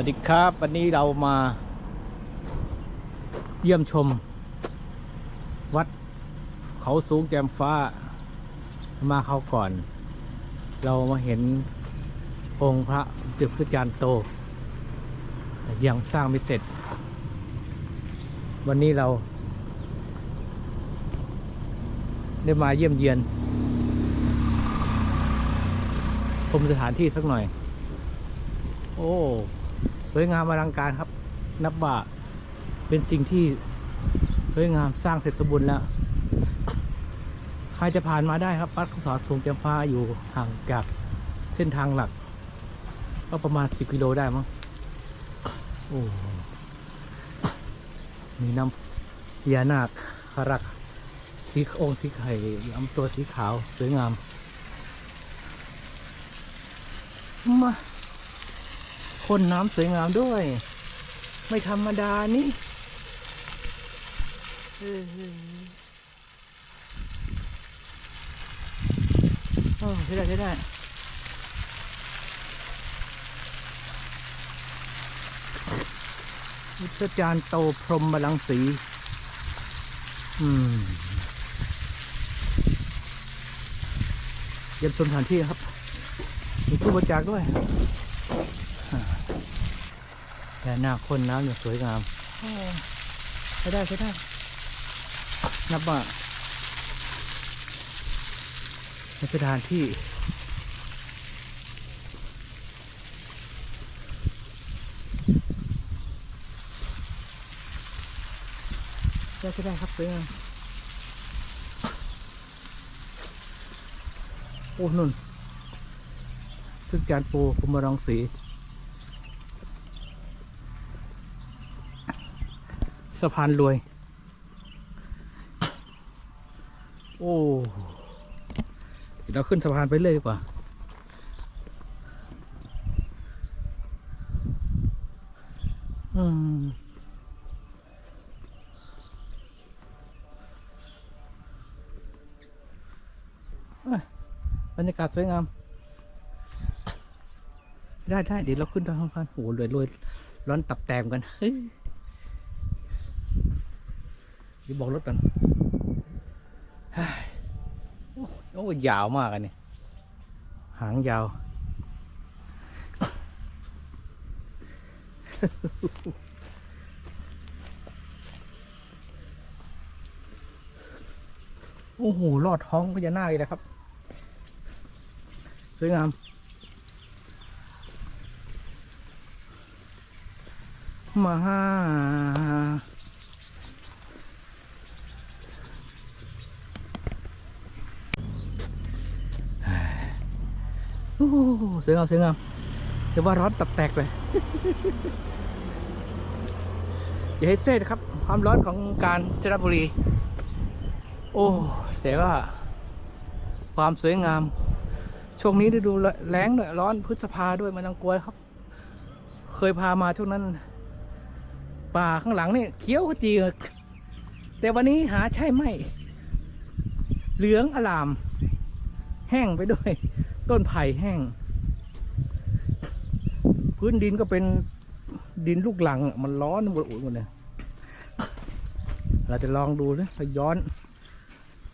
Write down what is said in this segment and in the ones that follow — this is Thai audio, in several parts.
วัสดีครับวันนี้เรามา เยี่ยมชม วัดเขาสูงแจ่มฟ้า มาเขาก่อน เรามาเห็นองค์พระเดชพระจารย์โต ยังสร้างไม่เสร็จ วันนี้เรา ได้มาเยี่ยมเยียนชมสถานที่สักหน่อย โอ้ วยงามอลังการครับ นับว่าเป็นสิ่งที่สวยงามสร้างเสร็จสมบูรณ์แล้ว ใครจะผ่านมาได้ครับวัดเขาสอสูงแจ่มฟ้าอยู่ห่างจากเส้นทางหลัก ก็ประมาณ10กิโลได้มั้งโอ้มีน้ำพญานาคคารักสีองค์สีไข่ลำตัวสีขาว สวยงาม มา พ่นน้ำสวยงามด้วย ไม่ธรรมดานี่เออโอ้ใช่ได้ใช่ได้วิทยาจารย์โตพรหมบาลังสี อืมเยี่ยมชมสถานที่ครับ มีตู้บริจาคด้วย แต่หน้าคนน้ำเนี่ยสวยงามโอ้ใช้ได้ใช้ได้นับว่าเป็นสถานที่ได้ใช้ได้ครับสวยงามโอ้นุ่นซึ่งจานปูคุมรองสี สะพานรวย โอ้เดี๋ยวเราขึ้นสะพานไปเลยดีกว่า อืมบรรยากาศสวยงาม ได้ได้เดี๋ยวเราขึ้นทางสะพานโอ้โหรวยรวยร้อนตับแตมกันเฮ้ย ดี๋ยวบอกรถกันโอ้โอ้ยาวมากอันนี้หางยาว โอ้โหลอดท้องพญานาคเลยนะครับ สวยงามมา โอ้สวยงามสวยงามเดี๋ยวว่าร้อนตับแตกเลย อย่าให้เซ่นะครับ ความร้อนของการจนบุรี โอ้แต่ว่า ความสวยงาม ช่วงนี้ฤดูแล้งด้วยร้อนพฤษภาด้วยมันต้องกลัวครับ เคยพามาช่วงนั้น ป่าข้างหลังนี่เขียวขจีแต่วันนี้หาใช่ไหมเหลืองอลาม แห้งไปด้วย ต้นไผ่แห้ง พื้นดินก็เป็นดินลูกหลัง มันร้อนหมดอุ่นหมดเลยเราจะลองดูนะไปย้อน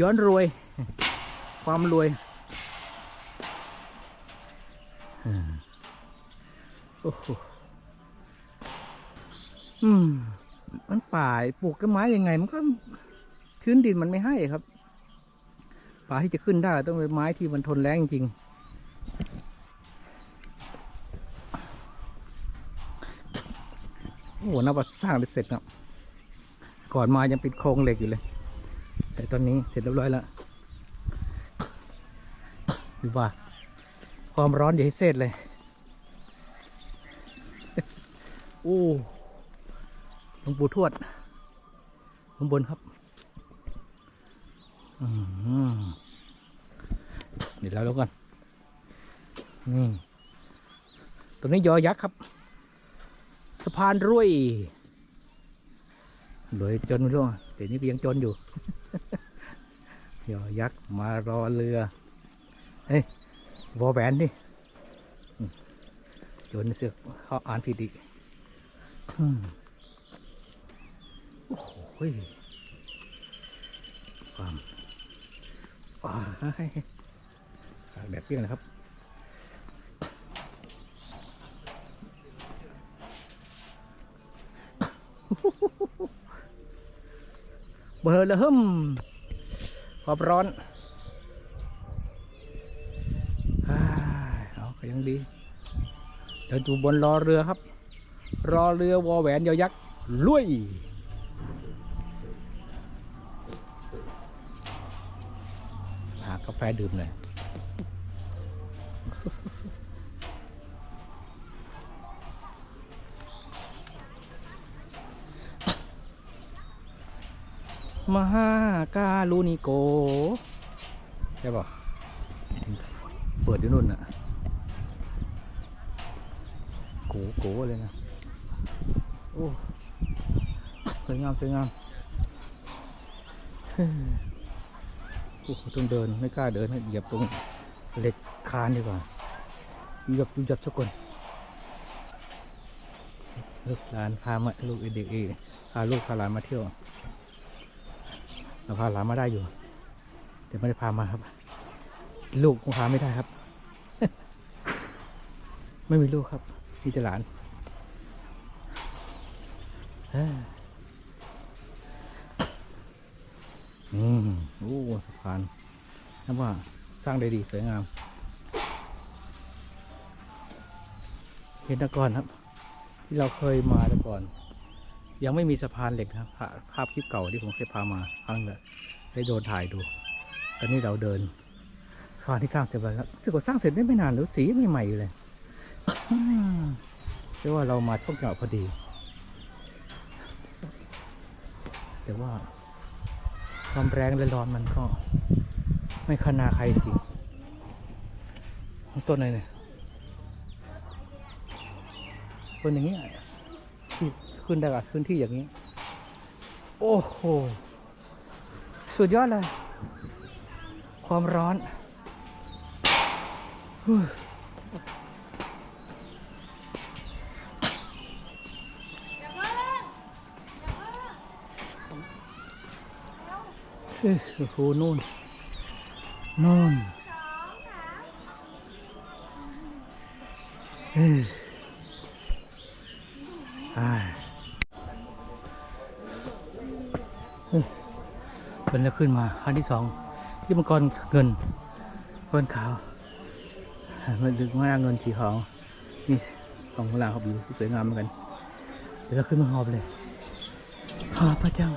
ย้อนรวย ความรวยอืมโอ้โหอืม มันป่าปลูกต้นไม้ยังไง มันก็ชื้นดินมันไม่ให้ครับ ป่าที่จะขึ้นได้ต้องเป็นไม้ที่มันทนแรงจริง โอ้โหนับว่าสร้างได้เสร็จครับก่อนมายังปิดโครงเหล็กอยู่เลย แต่ตอนนี้เสร็จเรียบร้อยแล้วดูว่า ความร้อนอย่าให้เสร็จเลยโอ้หลวงปู่ทวดข้างบนครับอืมเดี๋ยวเราแล้วกันอืมตรงนี้ยอยักษ์ครับ สะพานรวยรวยจนไม่รู้อะแต่นี่ก็ยังจนอยู่ยอยักษ์มารอเรือเฮ้ยวอแหวนดิจนเสือกเขาอ่านผิดอีกโอ้โหความว้าแดดเปี้ยงนะครับ เบอร์เลยฮึมความร้อนอ้ายเอาก็ยังดี เดินดูบนรอเรือครับ รอเรือวอแหวนยอยักษ์ลุยหากาแฟดื่มเลย มหากาลูนิโก ใช่ป่ะเปิดอยู่นู่นน่ะโกโกเลยนะ โอ้ สวยงาม สวยงามโอ้โหต้องเดินไม่กล้าเดินเหยียบตรงเหล็กคานดีกว่าเหยียบเหยียบสักคนลูกหลานพามาลูกเด็กเอพาลูกพาหลานมาเที่ยว เราพาหลานมาได้อยู่ แต่ไม่ได้พามาครับ ลูกคงพาไม่ได้ครับ ไม่มีลูกครับมีแต่หลานอืมโอ้สะพานนับว่าสร้างได้ดีสวยงามเห็นต่ก่อนครับ ที่เราเคยมาต่ก่อน ยังไม่มีสะพานเหล็กนะครับภาพคลิปเก่าที่ผมเคยพามาครั้งลยได้โดนถ่ายดูตอนนี้เราเดินสะพานที่สร้างเสร็จไปแล้วสึกว่าสร้างเสร็จได้ไม่นานหรือสีใหม่อยู่เลยอืมเรียกว่าเรามาช่วงจังหวะพอดี แต่ว่าความแรงและร้อนมันก็ไม่คนาใครจริงต้นอะไรเนี่ยต้นอย่างเงี้ย ที่ขึ้นได้กับพื้นที่อย่างนี้ โอ้โห สุดยอดเลย ความร้อนหูยโอ้โหนู่นนู่นเอ้ยอ่า เฮ้ยเป็นแล้วขึ้นมาขั้นที่สองที่มังกรเงินเงินขาวมันดึงมาเงินสีขาวนี่ของพลางเขาบิวสวยงามเหมือนกัน เดี๋ยวเราขึ้นมาหอบเลยหอบพระเจ้า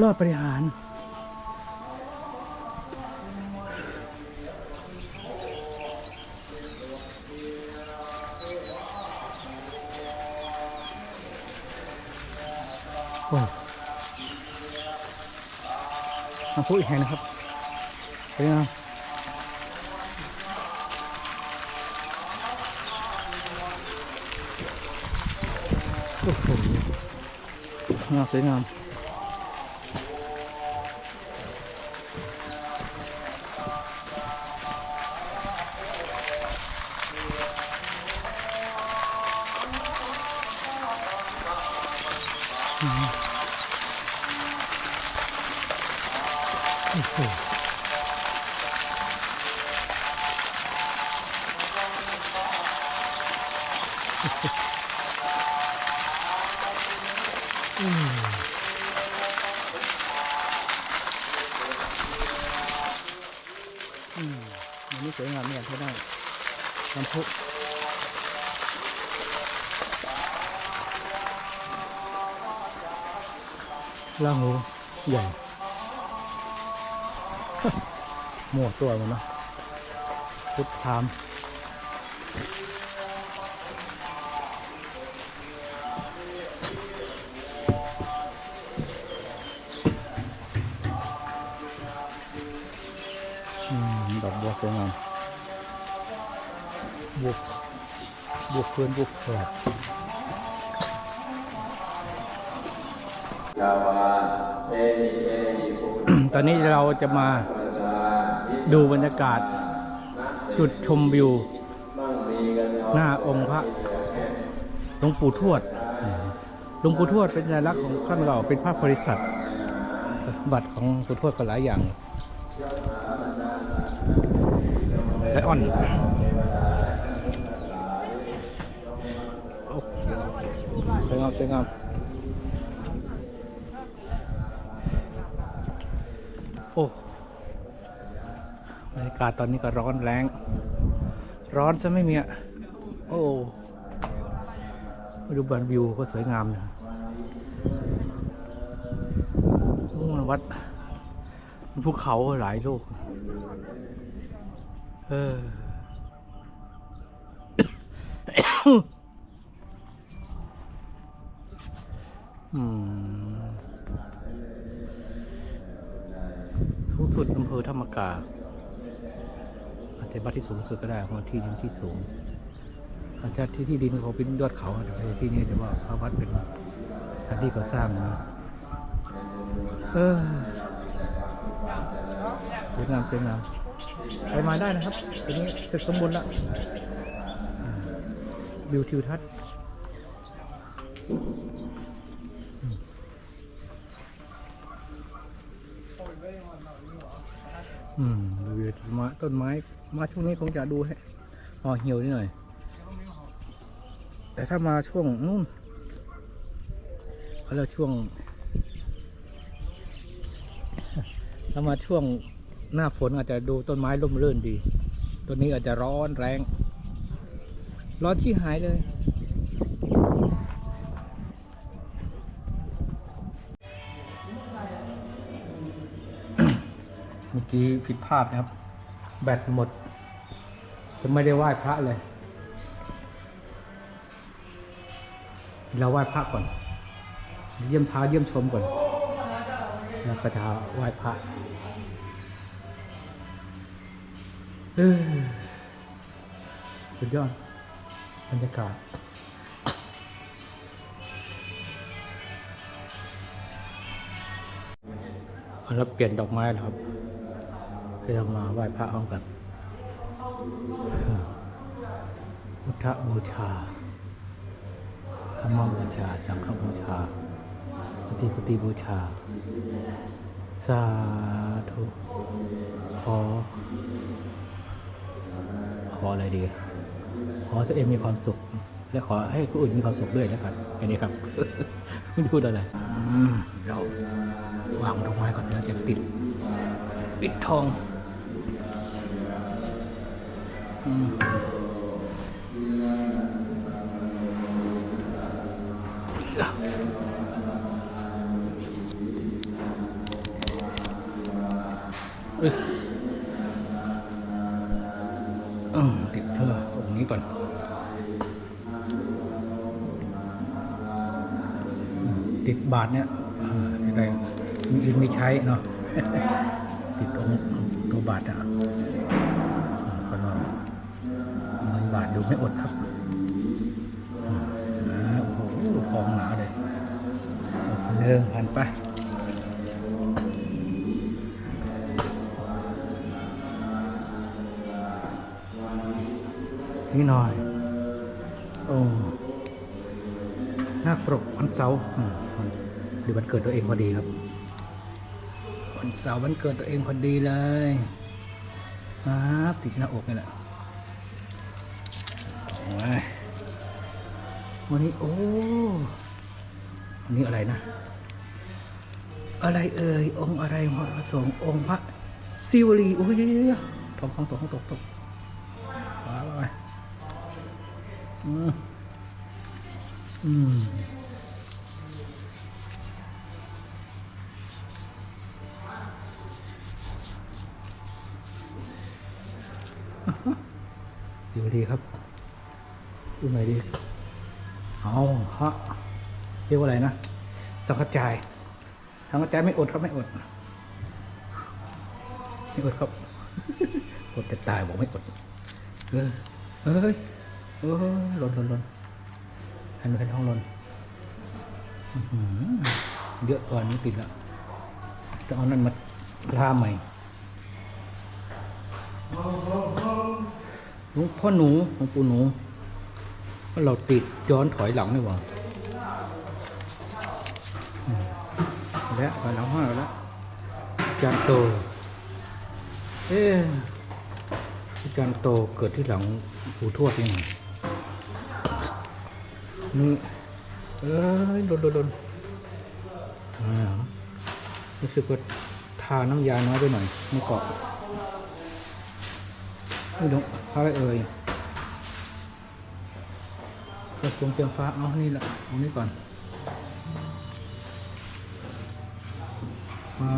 รอดบริหาร พูดอีกแห่งนะครับเป็นไงโอ้โหงามสวยงาม อืมอันนี้สวยงามเนี่ยใช้ได้น้ำพุล่างหูใหญ่หมวตัวมันนะพุทธาม วยงามบวกบวกเพื่อนบวกแผลดยาตอนนี้เราจะมาดูบรรยากาศ จุดชมวิว หน้าองค์พระหลวงปู่ทวดหลวงปู่ทวดเป็นสัญลักษณ์ของท่านเราเป็นพระโพธิสัตว์บัตรของปู่ทวดก็หลายอย่าง ไลออนสวยงามสวยงามโอ้บรรยากาศตอนนี้ก็ร้อนแรง ร้อนซะไม่มีอะ โอ้มาดูบันวิวก็สวยงามนะมันวัดภูเขาหลายลูก เออสูงสุดอำเภอธรรมกาอาจจะบ้านที่สูงสุดก็ได้เพราะที่ดินที่สูงอาจจะที่ที่ดินเขาเป็นยอดเขาแต่ที่นี่แต่ว่าพระวัดเป็นสถานที่ก่อสร้างนะเออสวยงามสวยงาม ไปมาได้นะครับตรงนี้เสร็จสมบูรณ์ล้วอ่าวิวทิวทัศน์อืมอืมดูวิวต้นไม้ต้นไม้ มาช่วงนี้คงจะดูให้พอเหี่ยวนิดหน่อย แต่ถ้ามาช่วงนู่นเขาเรียกช่วงถ้ามาช่วง หน้าฝนอาจจะดูต้นไม้ร่มรื่นดีต้นนี้อาจจะร้อนแรง ร้อนชี้หายเลย เมื่อกี้ผิดพลาดนะครับ แบตหมด จะไม่ได้ไหว้พระเลย เราไหว้พระก่อน เยี่ยมพระเยี่ยมชมก่อน แล้วก็จะไหว้พระ สุดยอดบรรยากาศแล้วเปลี่ยนดอกไม้แล้วครับเพื่อมาไหว้พระพร้อมกันพุทธบูชาธรรมบูชา สังฆบูชาปฏิปฏิบูชา สาธุขอ ออะไรดี ขอตัวเองมีความสุข และขอให้ผู้อื่นมีความสุขด้วยนะครับอันนี้ครับไม่พูดอะไรเราวางดอกไม้ก่อนเราจะติดปิดทอง อืม เนาะติดตรงตัวบาทอะอ่าก็ลองร้อยบาทดูไม่อดครับอืมอ่าโอ้โหฟองหนาเลยเอาเรื่องผ่านไปนี่หน่อย โอ้หน้าปรกวันเสาร์หรือวันเกิดตัวเองพอดีครับ เสาร์วันเกิดตัวเองพอดีเลยมาติดหน้าอกนี่แหละโอ้ยวันนี้โอ้วันนี้อะไรนะ อะไรเอ่ย องค์อะไรพระสงค์องค์พระซิวลีโอ้ยทองทองตกทองตกตกว้าวไปอืมอืม อยู่ดีครับดูไหนอยดีเอาฮะเรียกว่าอะไรนะ สังกัจจายสังกัจจายไม่อดครับไม่อดไม่อดครับอดจะตายบอกไม่อดเออเฮ้ยเออหล่นหล่นหล่นหันไปท้องหล่นอื้อหือเยอะก่อนนี้ติดแล้วจะเอานั่นมาล่าใหม่ หลวงพ่อหนูหลวงปู่หนูเราติดย้อนถอยหลังนี่หว่าและถอยหลังห้าแล้วจารย์โต เอ๊ะอจารย์โตเกิดที่หลังปู่ทวดนี่ไงนี่เอ้ยโดนโดนโดนอ่ารู้สึกว่าทาน้ำยาน้อยไปหน่อยไม่เกาะ นี่ดงอะไรเอ่ยกระทรวงเตรียมฟ้า เอานี่แหละเอานี่ก่อนมา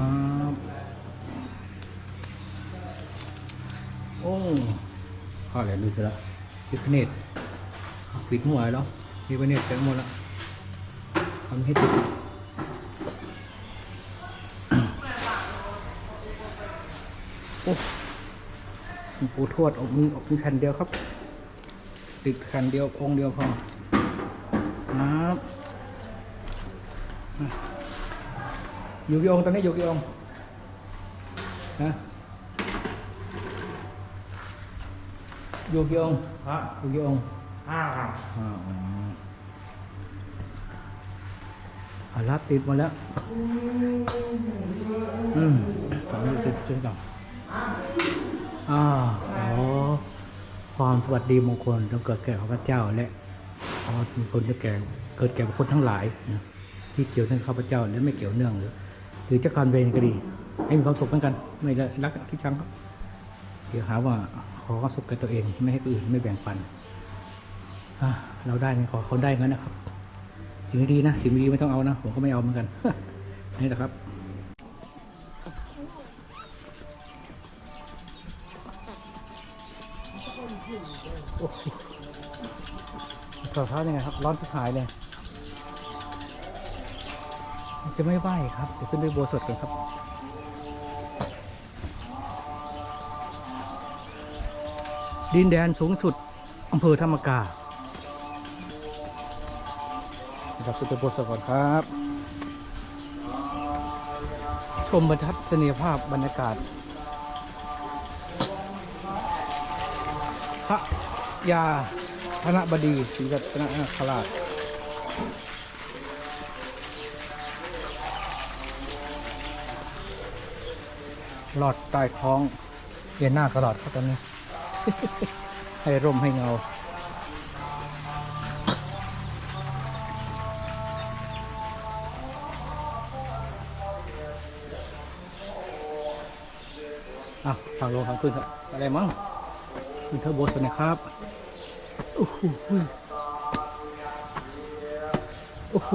โอ้ข้าอะไรลืมไปแล้วพิคเนตปิดหัวแล้วพิคเนตเต็มหมดล้วทำให้ติดโอ้ ปู่ทวดองค์มีมีแผ่นเดียวครับ ติดแผ่นเดียวองค์เดียวพอครับอยู่กี่องค์ตอนนี้อยู่กี่องค์นะอยู่กี่องค์ฮะอยู่กี่องค์ห้าครับอ่าอ๋ออาลัดติดมาแล้ว อืมตอนนี้ติดช่วยกัน อ่าขอความสวัสดีมงคลจงเกิดแก่ข้าพเจ้าและขอมงคลจะแก่เกิดแก่บุคคลทั้งหลายนะที่เกี่ยวเนื่องข้าพเจ้าและไม่เกี่ยวเนื่องหรือหรือเจ้าการเวรก็ดีให้มีความสุขเหมือนกัน ไม่ได้รักที่ชังครับเดี๋ยวหาว่าขอความสุขแก่ตัวเอง ไม่ให้คนอื่นไม่แบ่งปันเราได้ไงขอเขาได้งั้นนะครับ สิ่งดีนะสิ่งดีไม่ต้องเอานะผมก็ไม่เอาเหมือนกันนี่แหละครับ ถอดเท้ายังไงครับ ร้อนสุดหายเลยจะไม่ไหวครับเดี๋ยวขึ้นด้วยโบวสดกันครับดินแดนสูงสุดอำเภอธรรมกาเราขึ้นด้วยโบวสดก่อนครับ ชมบรรทัศนียภาพบรรยากาศ ยาธนบดีศรีรัตนคราชหลอดใต้ท้องเย็นหน้ากระหลอดเขาตอนนี้ ให้ร่มให้เงาอะทางลงทางขึ้นครับ อะไรมั้งขึ้นเทอร์โบสนะครับ โอ้โหโอ้โห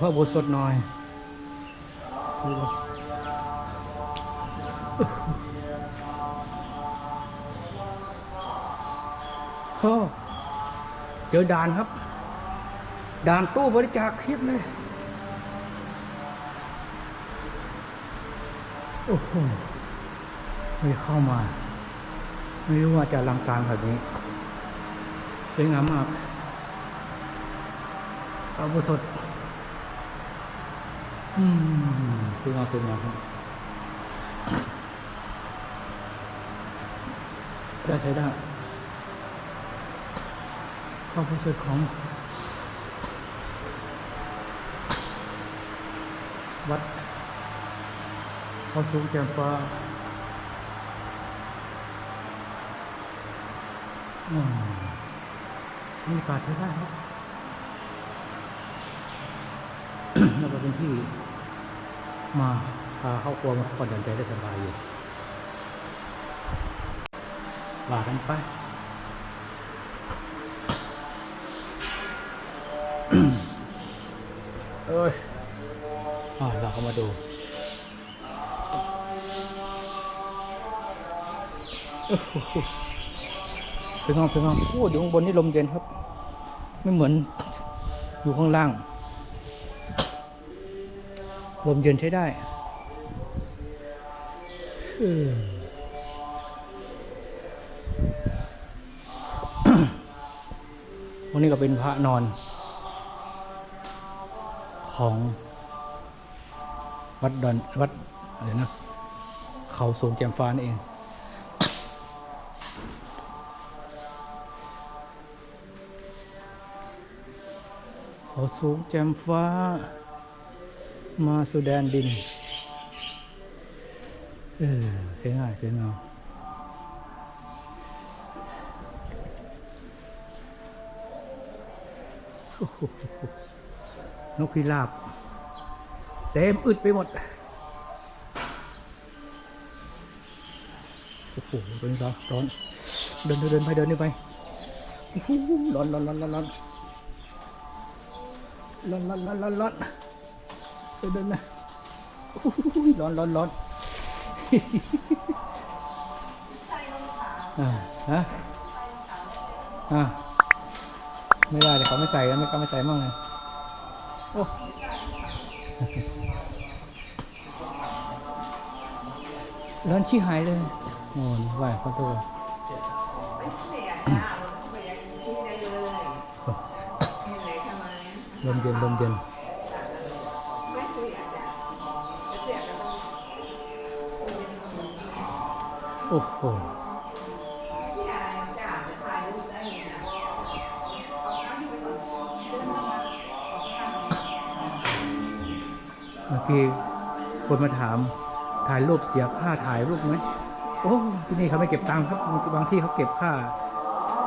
พระโบสถหน่อยดู เจอด่านครับ ด่านตู้บริจาคคลิปเลย โอ้โหไม่เข้ามา ไม่รู้ว่าจะลังการแบบนี้ สวยงามมากเอาบุสดอืมสวยงามสวยงามครับได้ใช้ได้ ความรู้สึกของ วัดเขาสูงแจ่มฟ้าอืมบรรยากาศใช้ได้ครับแล้วก็เป็นที่มาพาเข้าครัวมาผ่อนหย่อนใจได้สบายอยู่ว่ากันไป อ้ยเราเข้ามาดู สวยงาสวยงามพูดอยู่ข้างบนนี่ลมเย็นครับ ไม่เหมือนอยู่ข้างล่าง ลมเย็นใช้ได้วันนี้ก็เป็นพระนอน ของวัดดอนวัดอะไรนะ เขาสูงแจ่มฟ้านเอง เขาสูงแจ่มฟ้า มาสุแดนดิน เออใช้ง่ายใช้งามโอ้โห นกพิราบ เต็มอึดไปหมด โอ้โหตัวนี้ร้อนร้อน เดินเดินเดินไปเดินนี่ไปโอ้โหร้อนร้อนร้อนร้อนร้อนร้อนร้อนร้อนร้อนร้อนเดินเดินนะโอ้โหร้อนร้อนร้อนอ่าฮะอ่าไม่ได้เลยเขาไม่ใส่แล้วไม่เขาไม่ใส่มั่งเลยโอ้ ร้อนชี้หายเลยโอ้ยไหวขอโทษลมเย็นลมเย็นโอ้โห มื่อกี้คนมาถามถ่ายรูปเสียค่าถ่ายรูปไหมโอ้ที่นี่เขาไม่เก็บตังค์ครับบางที่เขาเก็บค่า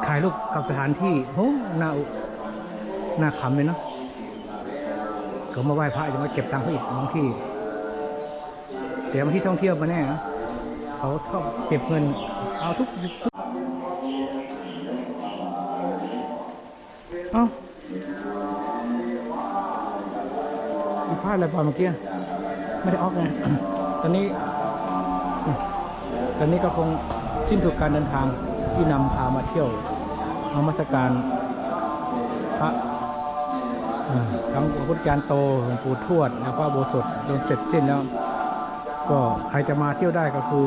ถ่ายรูปกับสถานที่โอ้หน้าหน้าขำเลยเนาะเขามาไหว้พระจะมาเก็บตังค์เขาอีกบางที่แต่บางที่ท่องเที่ยวมาแน่เขาชอบเก็บเงินเอาทุกทุกเอ้าาดอะไรพอเมื่อกี้ไม่ได้ออกไงตอนนี้ ตอนนี้ก็คงสิ้นสุดการเดินทางที่นำพามาเที่ยวนมัสการพระเอ่อทั้งพระพุทธจารย์โตหลวงปู่ทวดแล้วก็โบสถโดนเสร็จสิ้นแล้ว ก็ใครจะมาเที่ยวได้ก็คือ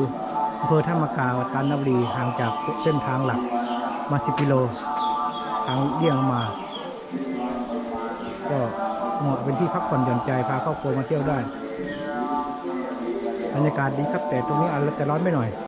อำเภอท่ามะกาวกาญจนบุรีห่างจากเส้นทางหลักมา 10 กิโลทางเลี่ยงมา ก็ เหมาะเป็นที่พักผ่อนหย่อนใจพาครอบครัวมาเที่ยวได้บรรยากาศดีครับแต่ตรงนี้อาจจะร้อนไปหน่อย